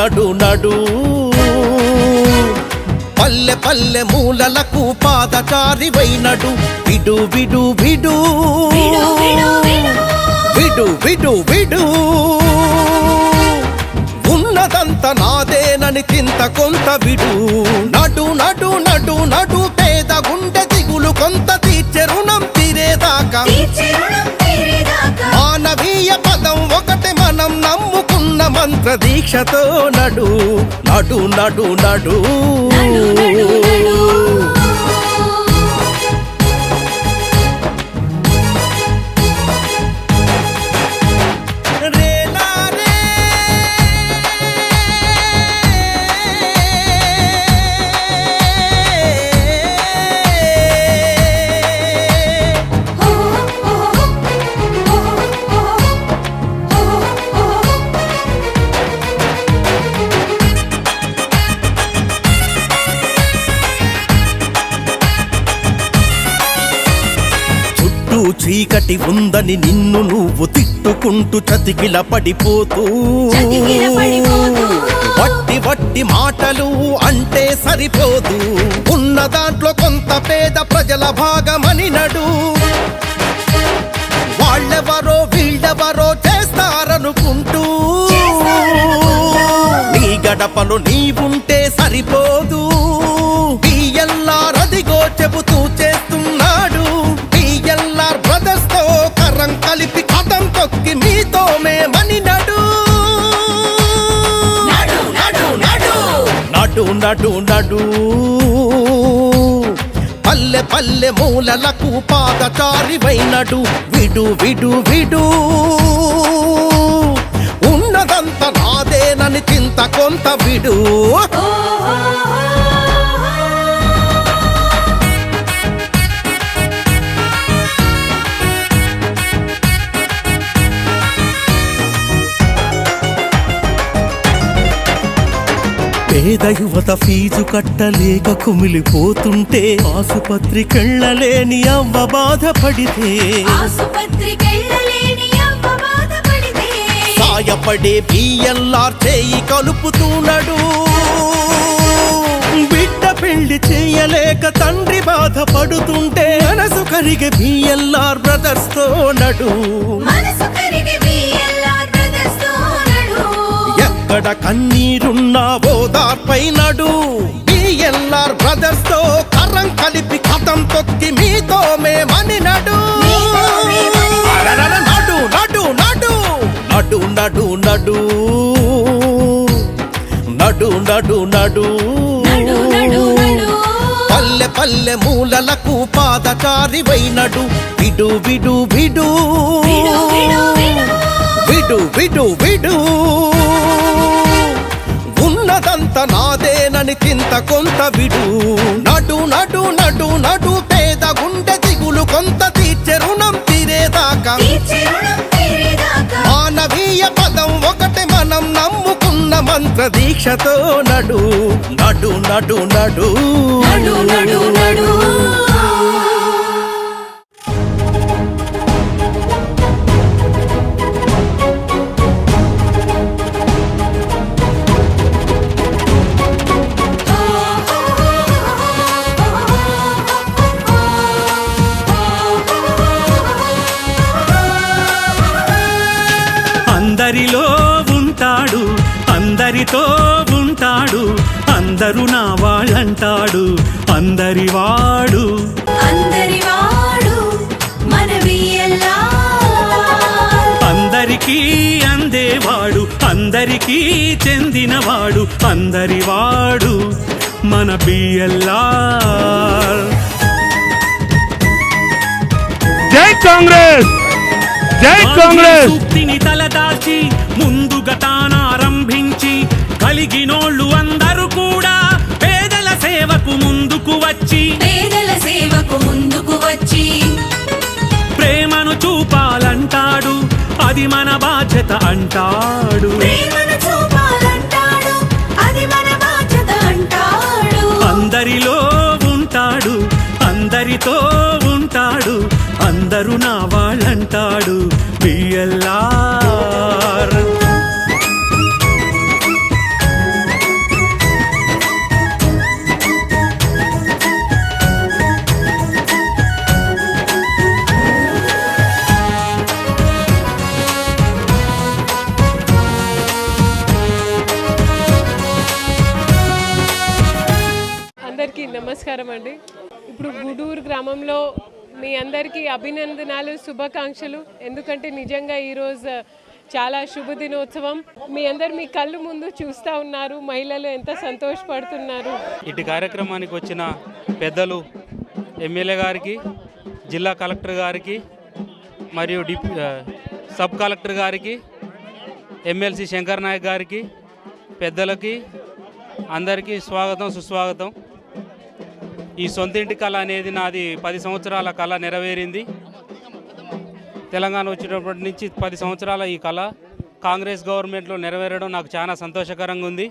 నడు నడు. పల్లె పల్లె మూలలకు పాదచారి వైనడు. విడు విడు విడు. విడు విడు విడు. ఉన్నదంత నాదేనని చింత కొంత విడు. నడు నడు నడు నడు పేద గుండె దిగులు కొంత తీర్చె రుణం తీరేదాకా. మంత్ర దీక్షతో నడు నడు. నడు నడు. చీకటి ఉందని నిన్ను నువ్వు తిట్టుకుంటూ చతికిల పడిపోతూ. వట్టి వట్టి మాటలు అంటే సరిపోదు. ఉన్న దాంట్లో కొంత పేద ప్రజల భాగమని నడు. వాళ్ళెవరో వీళ్ళెవరో చేస్తారనుకుంటూ. నీ గడపలో నీవుంటే సరిపోదు. నడు నడు పల్లె పల్లె మూలలకు పాదచారివైనడు. విడు విడు విడు. ఉన్నదంత నాదేనని చింత కొంత విడు. పేద యువత ఫీజు కట్టలేక కుమిలిపోతుంటే ఆసుపత్రికెళ్ళలేని అవ్వ బాధపడితే. ఆసుపత్రికెళ్ళలేని అవ్వ బాధపడితే. సాయపడే బిఎల్ఆర్ చేయి కలుపుతున్నాడు. బిడ్డ పెళ్ళి చేయలేక తండ్రి బాధపడుతుంటే మనసు కరిగే బిఎల్ఆర్ బ్రదర్స్తో కన్నీరున్నా ఓదార్పై నడు. బిఎల్ఆర్ బ్రదర్స్తో కర్రం కలిపి కథం తొక్కి మీతో మేమని నడు. మీతో మేమని నడు. అరరర నడు నడు నడు నడు నడు. నడు నడు నడు. నడు నడు నడు. నడు పల్లె పల్లె మూలలకు పాదచారి వైనడు విడు విడు విడు. విడు విడు విడు. ఉన్నదంత నాదేనని చింత కొంత విడు నడు నడు నడు నడు పేద గుండె దిగులు కొంత తీర్చే రుణం తీరేదాకా. మానవీయ పదం ఒకటి మనం నమ్ముకున్న మంత్ర దీక్షతో నడు. నడు నడు నడు. నడు నడు నడు. నీతో ఉంటాడు. అందరు నా వాళ్ళంటాడు. అందరి వాడు. అందరికీ అందేవాడు. అందరికీ చెందినవాడు. అందరివాడు మన బియల్లా జై కాంగ్రెస్! జై కాంగ్రెస్! తలదాచి ముందు తానా కలిగినోళ్ళు అందరూ కూడా పేదల సేవకు ముందుకు వచ్చి పేదల సేవకు ముందుకు వచ్చి ప్రేమను చూపాలంటాడు అది మన బాధ్యత అంటాడు. అందరిలో ఉంటాడు అందరితో ఉంటాడు అందరూ నా వాళ్ళంటాడు. బిఎల్ఆర్ నమస్కారం అండి. ఇప్పుడు గుడూరు గ్రామంలో మీ అందరికీ అభినందనాలు శుభాకాంక్షలు. ఎందుకంటే నిజంగా ఈరోజు చాలా శుభదినోత్సవం. మీ అందరు మీ కళ్ళు ముందు చూస్తూ ఉన్నారు. మహిళలు ఎంత సంతోషపడుతున్నారు. ఇటు కార్యక్రమానికి వచ్చిన పెద్దలు ఎమ్మెల్యే గారికి జిల్లా కలెక్టర్ గారికి మరియు డిప్ సబ్ కలెక్టర్ గారికి ఎమ్మెల్సీ శంకర్ నాయక్ గారికి పెద్దలకి అందరికీ స్వాగతం సుస్వాగతం. ఈ సొంతింటి కళ అనేది నాది పది సంవత్సరాల కళ నెరవేరింది. తెలంగాణ వచ్చినప్పటి నుంచి పది సంవత్సరాల ఈ కళ కాంగ్రెస్ గవర్నమెంట్లో నెరవేరడం నాకు చాలా సంతోషకరంగా ఉంది.